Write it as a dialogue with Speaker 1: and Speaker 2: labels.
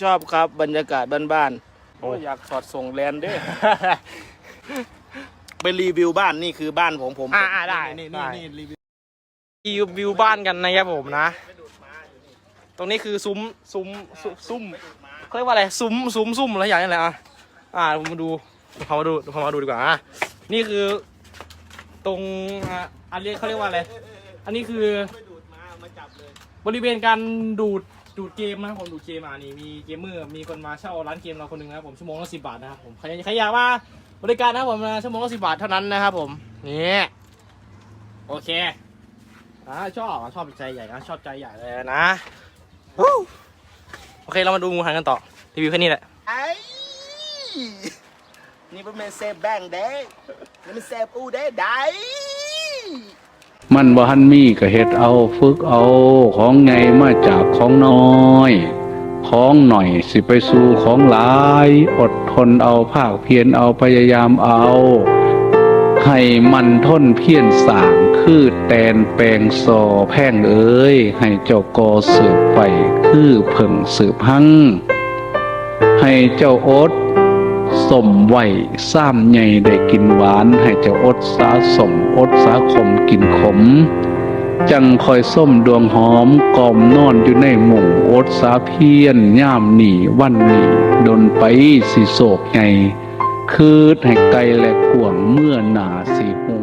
Speaker 1: ชอบครับบรรยากาศบ้านๆโอ้ยอยากสอดส่งแลนด์ด้วย ไปรีวิวบ้านนี่คือบ้านของผม
Speaker 2: อ่าอ่าได้
Speaker 1: นี่
Speaker 2: ได้
Speaker 1: นี่นี่รีวิว
Speaker 2: รีวิวบ้านกันนะครับผมนะ ตรงนี้คือซุ้มซุ้มซุ้มซุ้มเขาเรียกว่าอะไรซุ้มซุ้มซุ้มอะไรอย่างนี้แหละอะอ่ามาดูพามาดูพามาดูดีกว่าอะนี่คือ ตรงอะอันนี้เขาเรียกว่าอะไรอันนี้คือ
Speaker 1: ไปดูดมาเอามาจับเลย
Speaker 2: บริเวณการดูด ดูดเกมนะครับผมดูดเกมอะนี่มีเกมเมอร์มีคนมาเช่าร้านเกมเราคนหนึ่งนะครับผมชั่วโมงละสิบาทนะครับผมใครใครอยากมาบริการนะครับผมนะชั่วโมงละสิบาทเท่านั้นนะครับผมนี่โอเคอ่าชอบอะชอบใจใหญ่นะชอบใจใหญ่เลยนะวู้โอเคเรามาดูงูหันกันต่อรีวิวแค่นี้แหละ
Speaker 1: ไอ้นี่เป็นเมนเซฟแบงค์เด้นี่มันเซฟอูเด้ได้
Speaker 3: มันบ่หันมีก็เฮ็ดเอา ฝึกเอาของไงมาจาก ของน้อย ของหน่อยสิไปสู่ของหลาย อดทนเอาภาคเพียรเอาพยายามเอา ให้มันทนเพียรสางคือแตนแปลงซอแพ่งเอ้ย ให้เจ้ากอสืบไปคือเพิ่งสืบหัง ให้เจ้าอดสมไหวซ้ำใหญ่ได้กินหวาน ให้เจ้าอดสาสมอดสาขมกินขม จังคอยส้มดวงหอมกอมนอนอยู่ในหมู่อดสาเพียนย่ามหนีวันหนีดนไปสิโศกไงคืดให้ไกลและกวงเมื่อหนาสิหู